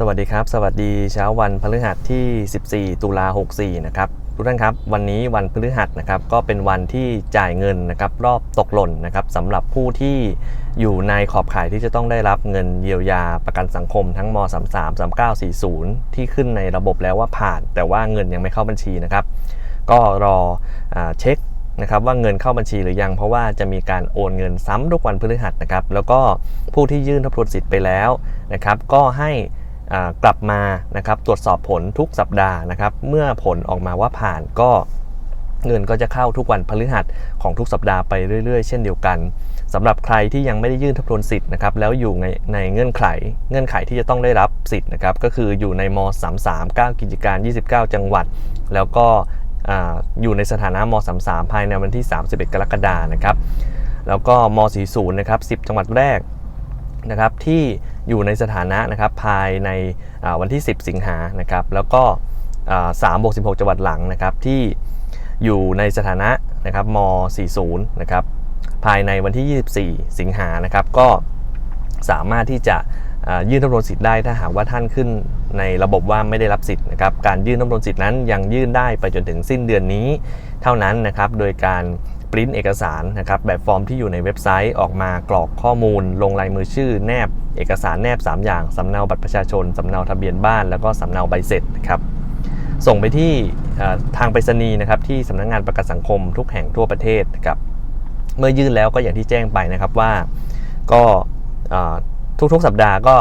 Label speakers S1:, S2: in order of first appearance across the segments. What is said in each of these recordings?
S1: สวัสดีครับ สวัสดีเช้าวันพฤหัสที่ 14 ตุลา64 นะครับทุกท่านครับ วันนี้วันพฤหัสนะครับก็เป็นวันที่จ่ายเงินนะครับรอบตกหล่นนะครับสำหรับผู้ที่อยู่ในขอบข่ายที่จะต้องได้รับเงินเยียวยาประกันสังคมทั้งม 33 39 40 ที่ขึ้นในระบบแล้วว่าผ่าน แต่ว่าเงินยังไม่เข้าบัญชีนะครับ ก็รออเช็คนะครับว่าเงินเข้าบัญชีหรือยังเพราะว่าจะมีการโอนเงินซ้ำทุกวันพฤหัสนะครับแล้วก็ผู้ที่ยื่นทบทวนสิทธิ์ไปแล้วนะครับก็ให้ กลับมานะครับตรวจสอบผลทุกสัปดาห์นะครับเมื่อผลออกมาว่าผ่านก็เงินก็จะเข้าทุกวันพฤหัสของทุกสัปดาห์ไปเรื่อย ๆ เช่นเดียวกันสำหรับใครที่ยังไม่ได้ยื่นทบทวนสิทธิ์นะครับแล้วอยู่ในในเงื่อนไข เงื่อนไขที่จะต้องได้รับสิทธิ์นะครับก็คืออยู่ในม 33 9กิจการ 29 จังหวัด แล้วก็อ่าอยู่ในสถานะม 33 ภายในวันที่ 31 กรกฎาคมนะครับแล้วก็ม 40 นะครับ10 จังหวัดแรกนะครับที่ อยู่ในสถานะนะครับภายในวันที่ 10 สิงหานะครับแล้วก็3บวก16 จังหวัดหลังนะครับที่อยู่ในสถานะนะครับม 40 นะครับภายในวันที่ 24 สิงหานะครับก็สามารถที่จะยื่นทบทวนสิทธิ์ได้ถ้าหากว่าท่านขึ้นในระบบว่าไม่ได้รับสิทธิ์นะครับการยื่นทบทวนสิทธิ์นั้นยังยื่นได้ไปจนถึงสิ้นเดือนนี้เท่านั้นนะครับโดยการ ปริ้นเอกสารนะครับแบบฟอร์มที่อยู่ในเว็บไซต์ออกมากรอกข้อมูล ลงลายมือชื่อ แนบ เอกสารแนบ 3 อย่างสำเนาบัตรประชาชนสำเนาทะเบียนบ้าน แล้วก็สำเนาใบเสร็จนะครับส่งไปที่ทางไปรษณีย์นะครับที่สำนักงานประกันสังคมทุกแห่งทั่วประเทศนะครับเมื่อยื่นแล้วก็อย่างที่แจ้งไปนะครับว่าก็ทุกๆสัปดาห์ก็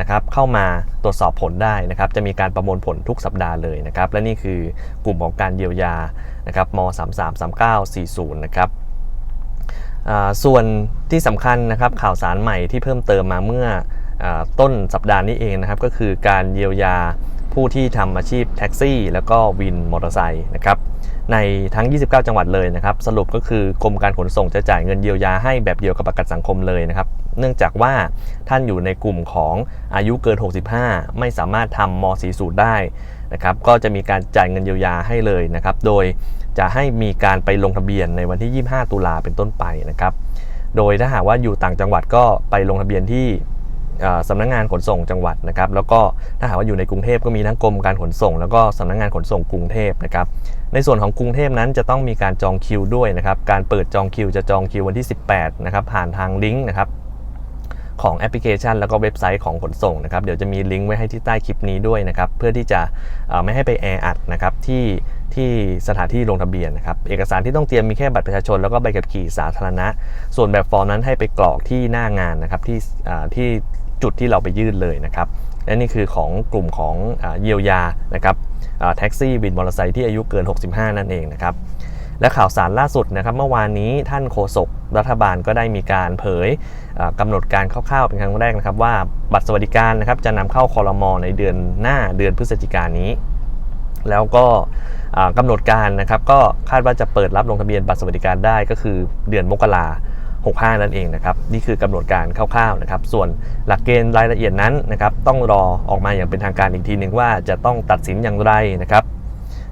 S1: นะครับเข้ามาตรวจสอบผลได้นะครับจะมีการประมวลผลทุกสัปดาห์เลยนะครับและนี่คือกลุ่มของการเยียวยานะครับม 33 39 40 นะครับส่วนที่สำคัญนะครับข่าวสารใหม่ที่เพิ่มเติมมาเมื่ออต้นสัปดาห์นี้เองนะครับก็คือการเยียวยาผู้ที่ทำอาชีพแท็กซี่ แล้วก็วินมอเตอร์ไซค์นะครับในทั้ง 29 จังหวัดเลยนะครับ สรุปก็คือกรมการขนส่งจะจ่ายเงินเยียวยาให้แบบเดียวกับประกันสังคมเลยนะครับ เนื่องจากว่าท่านอยู่ในกลุ่มของอายุเกิน 65 ไม่สามารถทำม .40 ได้นะครับก็จะมีการจ่ายเงินเยียวยาให้เลยนะครับ โดยจะให้มีการไปลงทะเบียนในวันที่ 25 ตุลาเป็นต้นไปนะครับ โดยถ้าหากว่าอยู่ต่างจังหวัดก็ไปลงทะเบียนที่สำนักงานขนส่งจังหวัดนะครับ แล้วก็ถ้าหากว่าอยู่ในกรุงเทพก็มีทั้งกรมการขนส่ง แล้วก็สำนักงานขนส่งกรุงเทพนะครับ ในส่วนของกรุงเทพนั้นจะต้องมีการจองคิวด้วยนะครับ การเปิดจองคิวจะจองคิววันที่ 18 นะครับ ผ่านทางลิงก์นะครับ ของแอปพลิเคชัน แล้วก็เว็บไซต์ของขนส่งนะครับเดี๋ยวจะมีลิงก์ไว้ให้ที่ใต้คลิปนี้ด้วยนะครับเพื่อที่จะไม่ให้ไปแออัดนะครับที่ที่สถานที่ลงทะเบียนนะครับเอกสารที่ต้องเตรียมมีแค่บัตรประชาชนแล้วก็ใบขับขี่สาธารณะ ส่วนแบบฟอร์มนั้นให้ไปกรอกที่หน้างานนะครับที่ที่จุดที่เราไปยื่นเลยนะครับและนี่คือของกลุ่มของเยียวยานะครับแท็กซี่วินมอเตอร์ไซค์ที่อายุเกิน 65 นั่นเองนะครับและข่าวสารล่าสุดนะครับเมื่อวานนี้ท่านโฆษก รัฐบาลก็ได้มีการเผยอ่ากำหนดการคร่าวๆเป็นครั้งแรกนะครับ ว่าบัตรสวัสดิการนะครับจะนำเข้าคอรมอในเดือนหน้าเดือนพฤศจิกายนนี้ แล้วก็อ่ากำหนดการนะครับก็คาดว่าจะเปิดรับลงทะเบียนบัตรสวัสดิการได้ก็คือเดือนมกรา65 นั่นเองนะครับนี่คือกำหนดการคร่าวๆนะครับ ส่วนหลักเกณฑ์รายละเอียดนั้นนะครับต้องรอออกมาอย่างเป็นทางการอีกทีหนึ่งว่าจะต้องตัดสินอย่างไรนะครับ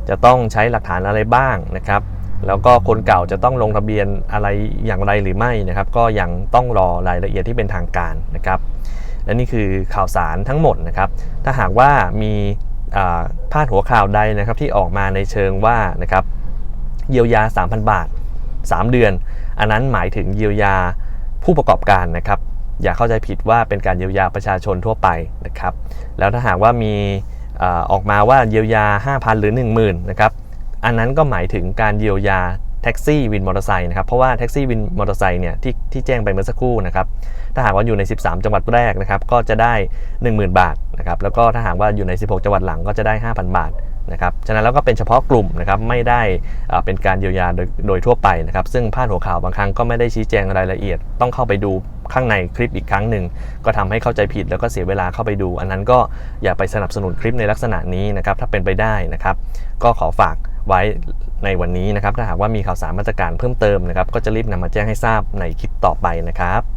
S1: จะต้องใช้หลักฐานอะไรบ้างนะครับ แล้วก็คนเก่าจะต้องลงทะเบียนอะไรอย่างไรหรือไม่นะครับ ก็ยังต้องรอรายละเอียดที่เป็นทางการนะครับ และนี่คือข่าวสารทั้งหมดนะครับ ถ้าหากว่ามีาพาดหัวข่าวใดนะครับที่ออกมาในเชิงว่านะครับเยียวยา 3,000 บาท 3 เดือน อันนั้นหมายถึงเยียวยาผู้ประกอบการนะครับ อย่าเข้าใจผิดว่าเป็นการเยียวยาประชาชนทั่วไปนะครับ แล้วถ้าหากว่ามีอออกมาว่าเยียวยา 5,000 หรือ 10,000นะครับ อันนั้นก็หมายถึงการเยียวยาแท็กซี่วินมอเตอร์ไซค์นะครับเพราะว่าแท็กซี่วินมอเตอร์ไซค์เนี่ยที่ที่แจ้งไปเมื่อสักครู่นะครับถ้าหากว่าอยู่ใน 13 จังหวัดแรกนะครับก็จะได้ 10,000 บาทนะครับแล้วก็ถ้าหากว่าอยู่ใน 16 จังหวัดหลังก็จะได้ 5,000 บาทนะครับฉะนั้นแล้วก็เป็นเฉพาะกลุ่มนะครับไม่ได้เป็นการเยียวยาโดยโดยทั่วไปนะครับซึ่งพาดหัวข่าวบางครั้งก็ไม่ได้ชี้แจงรายละเอียด ต้องเข้าไปดูข้างในคลิปอีกครั้งหนึ่งก็ทำให้เข้าใจผิดแล้วก็เสียเวลาเข้าไปดู อันนั้นก็อย่าไปสนับสนุนคลิปในลักษณะนี้นะครับถ้าเป็นไปได้นะครับก็ขอฝาก ไว้ในวันนี้นะครับ ถ้าหากว่ามีข่าวสารมาตรการเพิ่มเติมนะครับ ก็จะรีบนำมาแจ้งให้ทราบในคลิปต่อไปนะครับ